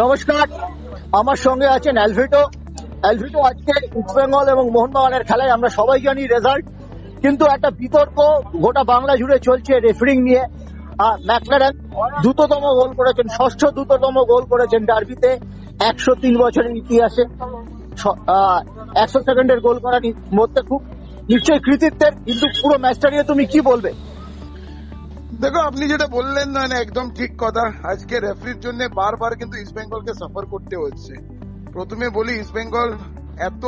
নমস্কার, আমার সঙ্গে আছেন অ্যালভিটো অ্যালভিটো আজকে ইস্ট বেঙ্গল এবং মোহনবাগানের খেলায় আমরা সবাই জানি রেজাল্ট কিন্তু একটা বিতর্ক গোটা বাংলা জুড়ে চলছে রেফারিং নিয়ে। ম্যাকলারেন দ্রুততম গোল করেছেন, ষষ্ঠ দ্রুততম গোল করেছেন ডার্বিতে একশো তিন বছরের ইতিহাসে। একশো সেকেন্ডের গোল করার মধ্যে খুব নিশ্চয়ই কৃতিত্বের, কিন্তু পুরো ম্যাচটা নিয়ে তুমি কি বলবে? দেখো, আপনি যেটা বললেন না একদম ঠিক কথা। আজকে রেফারির জন্য বারবার কিন্তু ইস্ট বেঙ্গলকে সাফার করতে হচ্ছে। প্রথমে বলি ইস্ট বেঙ্গল এত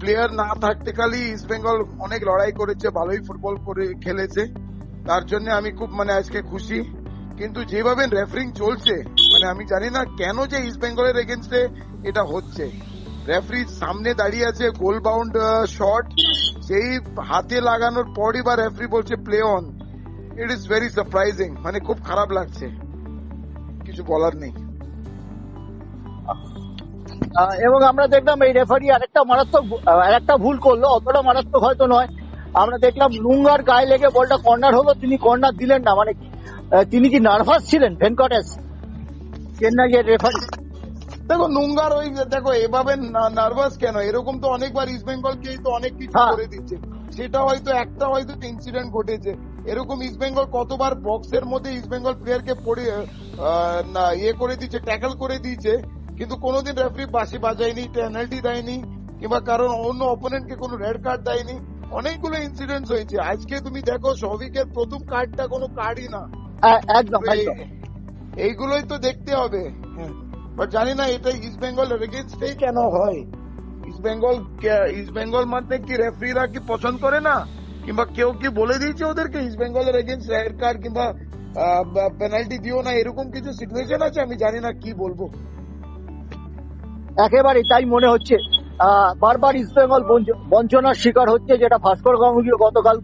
প্লেয়ার না থাকতে খালি ইস্ট বেঙ্গল অনেক লড়াই করেছে, ভালোই ফুটবল করে, খেলেছে। তার জন্য আমি খুব মানে আজকে খুশি। কিন্তু যেভাবে রেফারিং চলছে মানে আমি জানি না কেন যে ইস্ট বেঙ্গলের এগেনস্টে এটা হচ্ছে। রেফারি সামনে দাঁড়িয়ে আছে গোল বাউন্ড শট সেই হাতে লাগানোর পরই বা রেফারি বলছে play on it is very surprising মানে খুব খারাপ লাগছে। কিছু বলার নেই। এবং আমরা দেখলাম এই রেফারি আরেকটা মারাত্মক আরেকটা ভুল করল। অতটা মারাত্মক হয়তো নয়। আমরা দেখলাম লুঙ্গার গায়ে লেগে বলটা কর্নার হলো তিনি কর্নার দিলেন না। মানে কি, আহ, তিনি কি নার্ভাস ছিলেন? ভেঙ্কটেশ চেন্নাই এর রেফারি দেখো নুঙ্গার ওই দেখো এভাবে নার্ভাস কেন? এরকম তো অনেকবার ইস্ট বেঙ্গলকেই তো অনেক কিছু হ্যাঁ। করে দিচ্ছে। সেটা হয়তো একটা হয়তো ইনসিডেন্ট ঘটেছে। এরকম ইস্ট বেঙ্গল কতবার বক্সের মধ্যে ইস্ট বেঙ্গল প্লেয়ারকে পড়ে না ইয়ে করে দিচ্ছে ট্যাকল করে দিয়েছে কিন্তু কোনোদিন রেফারি বাসি বাজায়নি পেনাল্টি দেয়নি কিংবা কারণ অন্য অপোনেন্টকে কোনো রেড কার্ড দেয়নি। অনেকগুলো ইনসিডেন্টস হয়েছে। আজকে তুমি দেখো সৌভিকের প্রথম কার্ডটা কোনো কার্ডই না। একদম এইগুলোই তো দেখতে হবে। বাট জানি না এটা ইস্ট বেঙ্গল এগেনস্টেই কেন হয়? ইস্ট বেঙ্গল ইস্ট বেঙ্গল মানে কি রেফারিরা কি পছন্দ করে না? কিংবা কেউ কি বলে দিয়েছে ওদেরকে? ইস্ট বেঙ্গলের এগেনস্ট রেড কার্ড কিংবা পেনাল্টি দিও না, এরকম কিছু সিচুয়েশন আছে? আমি জানি না কি বলব। একেবারে তাই মনে হচ্ছে। বারবার ইস্টবেঙ্গল বঞ্চ- বঞ্চনার শিকার হচ্ছে, যেটা ভাস্কর গাঙ্গুলিও গতকাল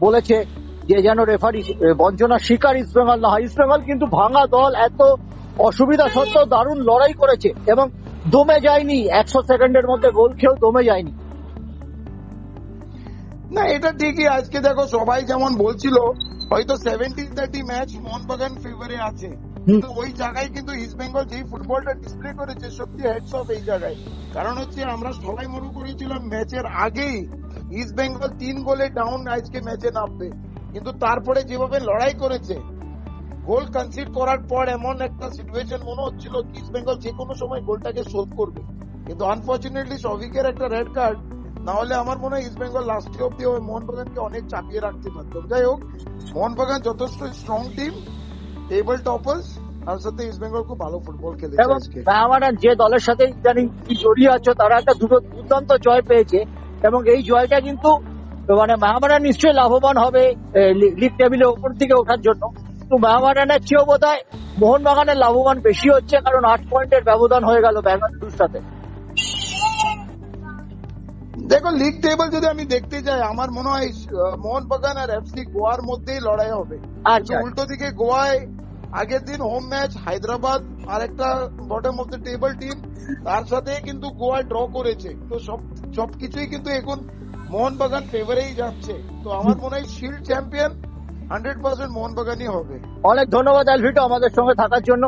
বলেছে যে যেন রেফারি বঞ্চনার শিকার ইস্টবেঙ্গল না হয়। ইস্টবেঙ্গল কিন্তু ভাঙা দল এত অসুবিধা সত্ত্বেও দারুণ লড়াই করেছে এবং দমে যায়নি। একশো সেকেন্ডের মধ্যে গোল খেয়েও দমে যায়নি। না এটা ঠিকই। আজকে দেখো সবাই যেমন বলছিল হয়তো সেভেন্টি থার্টি ম্যাচ মোহনবাগান ফেভারে আছে। কিন্তু ওই জায়গায় কিন্তু ইস্ট বেঙ্গল যেই ফুটবলটা ডিসপ্লে করেছে সত্যি হেডস অফ এই জায়গায়। কারণ হচ্ছে আমরা সবাই মনে করেছিলাম ম্যাচের আগেই ইস্ট বেঙ্গল তিন গোলে ডাউন আজকে ম্যাচে নামবে। কিন্তু তারপরে যেভাবে লড়াই করেছে গোল কনসিড করার পর এমন একটা সিচুয়েশন মনে হচ্ছিল ইস্ট বেঙ্গল যে কোনো সময় গোলটাকে শোধ করবে। কিন্তু আনফর্চুনেটলি সভিকের একটা রেড কার্ড না হলে আমার মনে হয় ইস্ট বেঙ্গল লাস্টে অব্দি ওই মোহনবাগানকে অনেক চাপিয়ে রাখতে পারতো। যাই হোক মোহনবাগান যথেষ্ট স্ট্রং টিম টেবল টপার্স আর সাথে ইস্ট বেঙ্গল খুব ভালো ফুটবল খেলেছে আজকে। যে দলের সাথে ইদানিং কি জড়িয়ে আছো তারা একটা দুটো দুর্দান্ত জয় পেয়েছে এবং এই জয়টা কিন্তু মানে মেহমানান নিশ্চয়ই লাভবান হবে লিগ টেবিলে ওপর দিকে ওঠার জন্য। কিন্তু মেহমানানের চেয়েও বোধ হয় মোহনবাগানের লাভবান বেশি হচ্ছে কারণ আট পয়েন্টের ব্যবধান হয়ে গেল বেঙ্গালুরুর সাথে। দেখো লিগ টেবিল যদি আমি দেখতে যাই আমার মনে হয় মোহনবাগান আর এফসি গোয়ার মধ্যেই লড়াই হবে। আচ্ছা। উল্টো দিকে গোয়ায় আগের দিন হোম ম্যাচ হায়দ্রাবাদ আর একটা bottom of the table team তার সাথে কিন্তু গোয়া ড্র করেছে। তো সব সবকিছুই কিন্তু এখন মোহনবাগান ফেভারেই যাচ্ছে। তো আমার মনে হয় শিল্ড চ্যাম্পিয়ন হান্ড্রেড পার্সেন্ট মোহনবাগানই হবে। অনেক ধন্যবাদ অ্যালভিটো আমাদের সঙ্গে থাকার জন্য।